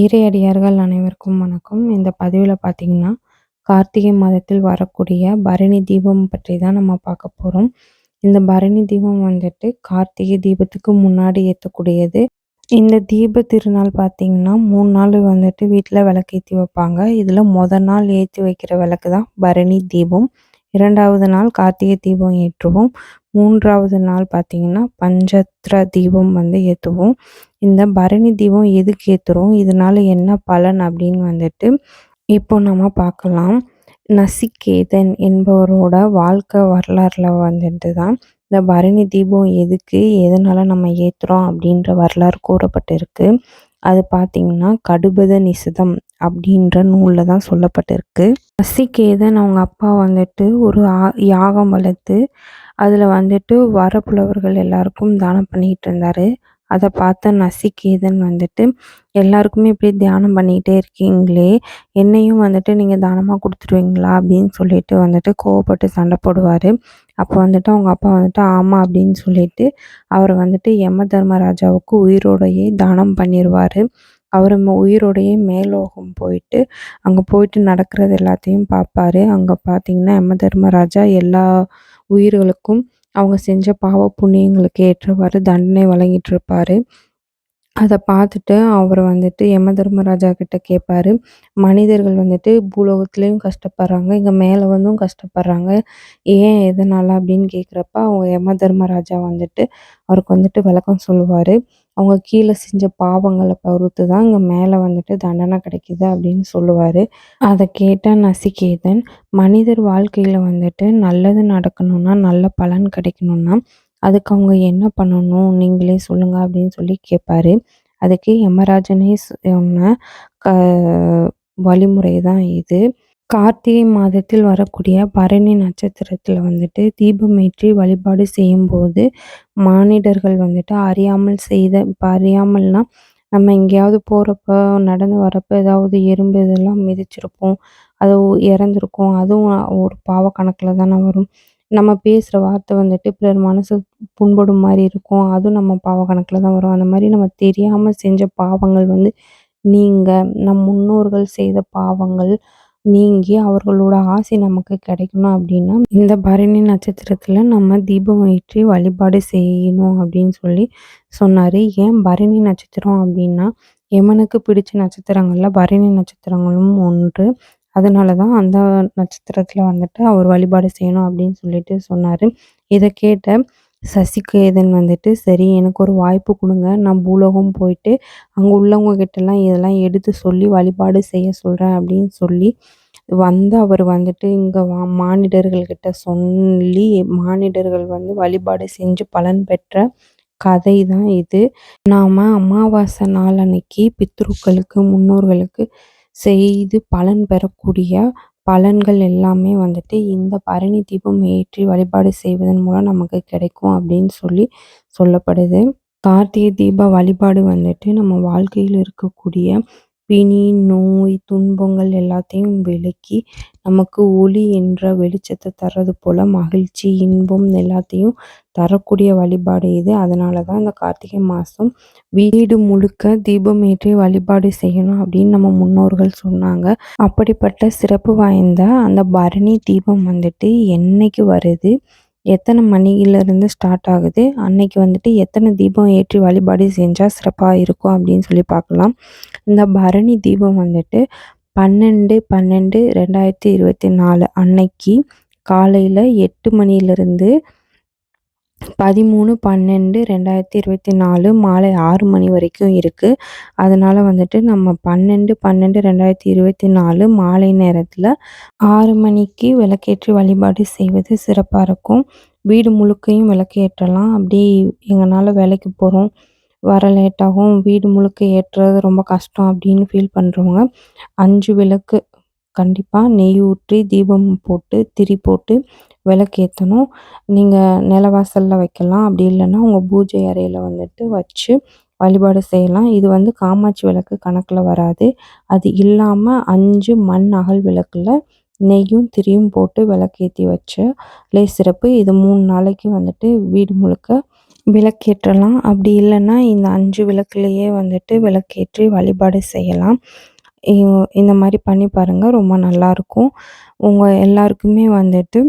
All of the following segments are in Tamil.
இறையடியார்கள் அனைவருக்கும் வணக்கம். இந்த பதிவில் பார்த்தீங்கன்னா, கார்த்திகை மாதத்தில் வரக்கூடிய பரணி தீபம் பற்றி தான் நம்ம பார்க்க போகிறோம் இந்த பரணி தீபம் வந்துட்டு கார்த்திகை தீபத்துக்கு முன்னாடி ஏற்றக்கூடியது இந்த தீப திருநாள் பார்த்தீங்கன்னா, மூணு நாள் வந்துட்டு வீட்டில் விளக்கேற்றி வைப்பாங்க. இதில் மொத நாள் ஏற்றி வைக்கிற விளக்கு தான் பரணி தீபம். இரண்டாவது நாள் கார்த்திகை தீபம் ஏற்றுவோம். மூன்றாவது நாள் பார்த்தீங்கன்னா, பஞ்சத்ர தீபம் வந்து ஏற்றுவோம் இந்த பரணி தீபம் எதுக்கு ஏற்றுறோம் இதனால என்ன பலன் அப்படின்னு வந்துட்டு இப்போ நம்ம பார்க்கலாம். நசிகேதன் என்பவரோட வாழ்க்கை வரலாறுல வந்துட்டு தான் இந்த பரணி தீபம் எதுக்கு? எதனால நம்ம ஏற்றுறோம் அப்படின்ற வரலாறு கூறப்பட்டிருக்கு. அது பார்த்திங்கன்னா கடுபத நிசிதம் அப்படின்ற நூலில் தான் சொல்லப்பட்டிருக்கு. நசிகேதன் அவங்க அப்பா வந்துட்டு ஒரு ஆ யாகம் வளர்த்து அதில் வந்துட்டு வரப்புலவர்கள் எல்லாருக்கும் தானம் பண்ணிகிட்டு இருந்தார். அதை பார்த்த நசிகேதன் வந்துட்டு எல்லாருக்குமே இப்படி தியானம் பண்ணிக்கிட்டே இருக்கீங்களே என்னையும் வந்துட்டு நீங்கள் தானமாக கொடுத்துருவீங்களா? அப்படின்னு சொல்லிட்டு வந்துட்டு கோவப்பட்டு சண்டை போடுவார். அப்போ வந்துட்டு அவங்க அப்பா வந்துட்டு ஆமாம் அப்படின்னு சொல்லிட்டு அவர் வந்துட்டு யம தர்மராஜாவுக்கு உயிரோடையே தானம் பண்ணிடுவார் அவர் உயிரோடையே மேலோகம் போயிட்டு அங்கே போயிட்டு நடக்கிறது எல்லாத்தையும் பார்ப்பாரு அங்கே பார்த்தீங்கன்னா யம தர்மராஜா எல்லா உயிர்களுக்கும் அவங்க செஞ்ச பாவ புண்ணியங்களுக்கு ஏற்றவாறு தண்டனை வழங்கிட்டு இருப்பார். அதை பார்த்துட்டு அவர் வந்துட்டு யம தர்மராஜா கிட்ட கேட்பாரு மனிதர்கள் வந்துட்டு பூலோகத்துலேயும் கஷ்டப்படுறாங்க இங்கே மேலே வந்தும் கஷ்டப்படுறாங்க. ஏன் எதனால் அப்படின்னு கேட்குறப்ப அவங்க யம தர்மராஜா வந்துட்டு அவருக்கு வந்துட்டு விளக்கம் சொல்லுவார். அவங்க கீழே செஞ்ச பாவங்களை பொறுத்து தான் இங்கே மேலே வந்துட்டு தண்டனை கிடைக்கிது அப்படின்னு சொல்லுவார். அதை கேட்டால் நசிகேதன் மனிதர் வாழ்க்கையில் வந்துட்டு நல்லது நடக்கணும்னா நல்ல பலன் கிடைக்கணும்னா அதுக்கு அவங்க என்ன பண்ணணும்? நீங்களே சொல்லுங்கள் அப்படின்னு சொல்லி கேட்பாரு அதுக்கு யமராஜனே சொன்ன க வழிமுறை தான் இது. கார்த்திகை மாதத்தில் வரக்கூடிய பரணி நட்சத்திரத்தில் வந்துட்டு தீபமேற்றி வழிபாடு செய்யும்போது மானிடர்கள் வந்துட்டு அறியாமல் செய்த இப்போ அறியாமல்னா நம்ம எங்கேயாவது போகிறப்ப நடந்து வரப்போ ஏதாவது எறும்பு இதெல்லாம் மிதிச்சிருப்போம். அது இறந்துருக்கும். அதுவும் ஒரு பாவ கணக்கில் தானே வரும். நம்ம பேசுகிற வார்த்தை வந்துட்டு பிறர் மனசு புண்படும் மாதிரி இருக்கும். அதுவும் நம்ம பாவ கணக்கில் தான் வரும். அந்த மாதிரி நம்ம தெரியாமல் செஞ்ச பாவங்கள் வந்து நீங்க நம் முன்னோர்கள் செய்த பாவங்கள் நீங்கி அவர்களோட ஆசை நமக்கு கிடைக்கணும் அப்படின்னா இந்த பரணி நட்சத்திரத்தில் நம்ம தீபம் ஏற்றி வழிபாடு செய்யணும் அப்படின்னு சொல்லி சொன்னார். ஏன் பரணி நட்சத்திரம் அப்படின்னா யமனுக்கு பிடிச்ச நட்சத்திரங்களில் பரணி நட்சத்திரங்களும் ஒன்று. அதனால தான் அந்த நட்சத்திரத்தில் வந்துட்டு அவர் வழிபாடு செய்யணும் அப்படின்னு சொல்லிட்டு சொன்னார். இதை கேட்ட சசிகேதன் வந்துட்டு சரி எனக்கு ஒரு வாய்ப்பு கொடுங்க. நான் பூலோகம் போயிட்டு அங்கே உள்ளவங்க கிட்டலாம் இதெல்லாம் எடுத்து சொல்லி வழிபாடு செய்ய சொல்கிறேன் அப்படின்னு சொல்லி வந்து அவர் வந்துட்டு இங்கே வா மானிடர்கள்கிட்ட சொல்லி மானிடர்கள் வந்து வழிபாடு செஞ்சு பலன் பெற்ற கதை தான் இது. நாம் அமாவாசை நாள் அன்னைக்கு பித்ருக்களுக்கு முன்னோர்களுக்கு செய்து பலன் பெறக்கூடிய பலன்கள் எல்லாமே வந்துட்டு இந்த பரணி தீபம் ஏற்றி வழிபாடு செய்வதன் மூலம் நமக்கு கிடைக்கும் அப்படின்னு சொல்லி சொல்லப்படுது. கார்த்திகை தீப வழிபாடு வந்துட்டு நம்ம வாழ்க்கையில் இருக்கக்கூடிய பிணி நோய் துன்பங்கள் எல்லாத்தையும் விலக்கி நமக்கு ஒளி என்ற வெளிச்சத்தை தர்றது போல் மகிழ்ச்சி இன்பம் எல்லாத்தையும் தரக்கூடிய வழிபாடு இது. அதனால தான் இந்த கார்த்திகை மாதம் வீடு முழுக்க தீபம் ஏற்றி வழிபாடு செய்யணும் அப்படின்னு நம்ம முன்னோர்கள் சொன்னாங்க. அப்படிப்பட்ட சிறப்பு வாய்ந்த அந்த பரணி தீபம் வந்துட்டு என்னைக்கு வருது? எத்தனை மணியிலேருந்து ஸ்டார்ட் ஆகுது? அன்னைக்கு வந்துட்டு எத்தனை தீபம் ஏற்றி வழிபாடு செஞ்சால் சிறப்பாக இருக்கும் அப்படின்னு சொல்லி பார்க்கலாம். இந்த பரணி தீபம் வந்துட்டு பன்னெண்டு பன்னெண்டு ரெண்டாயிரத்தி இருபத்தி நாலு அன்னைக்கு காலையில் எட்டு மணிலிருந்து பதிமூணு பன்னெண்டு ரெண்டாயிரத்தி இருபத்தி நாலு மாலை ஆறு மணி வரைக்கும் இருக்குது அதனால் வந்துட்டு நம்ம பன்னெண்டு பன்னெண்டு ரெண்டாயிரத்தி இருபத்தி நாலு மாலை நேரத்தில் ஆறு மணிக்கு விளக்கேற்றி வழிபாடு செய்வது சிறப்பாக இருக்கும். வீடு முழுக்கையும் விளக்கேற்றலாம். அப்படி எங்களால் வேலைக்கு போகிறோம் வர லேட்டாகும் வீடு முழுக்க ஏற்றுறது ரொம்ப கஷ்டம் அப்படின்னு ஃபீல் பண்ணுறவங்க அஞ்சு விளக்கு கண்டிப்பாக நெய் ஊற்றி தீபம் போட்டு திரி போட்டு விளக்கேற்றணும் நீங்கள் நிலவாசலில் வைக்கலாம். அப்படி இல்லைன்னா உங்கள் பூஜை அறையில் வந்துட்டு வச்சு வழிபாடு செய்யலாம். இது வந்து காமாட்சி விளக்கு கணக்கில் வராது. அது இல்லாமல் அஞ்சு மண் அகல் விளக்கில் நெய்யும் திரியும் போட்டு விளக்கேற்றி வச்ச லே சிறப்பு. இது மூணு நாளைக்கு வந்துட்டு வீடு முழுக்க விளக்கேற்றலாம். அப்படி இல்லைன்னா இந்த அஞ்சு விளக்குலேயே வந்துட்டு விளக்கேற்றி வழிபாடு செய்யலாம். இந்த மாதிரி பண்ணி பாருங்கள் ரொம்ப நல்லாயிருக்கும். உங்கள் எல்லாருக்குமே வந்துட்டு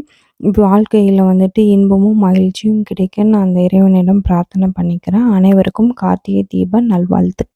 வாழ்க்கையில் வந்துட்டு இன்பமும் மகிழ்ச்சியும் கிடைக்க நான் அந்த இறைவனிடம் பிரார்த்தனை பண்ணிக்கிறேன். அனைவருக்கும் கார்த்திகை தீப நல்வாழ்த்து.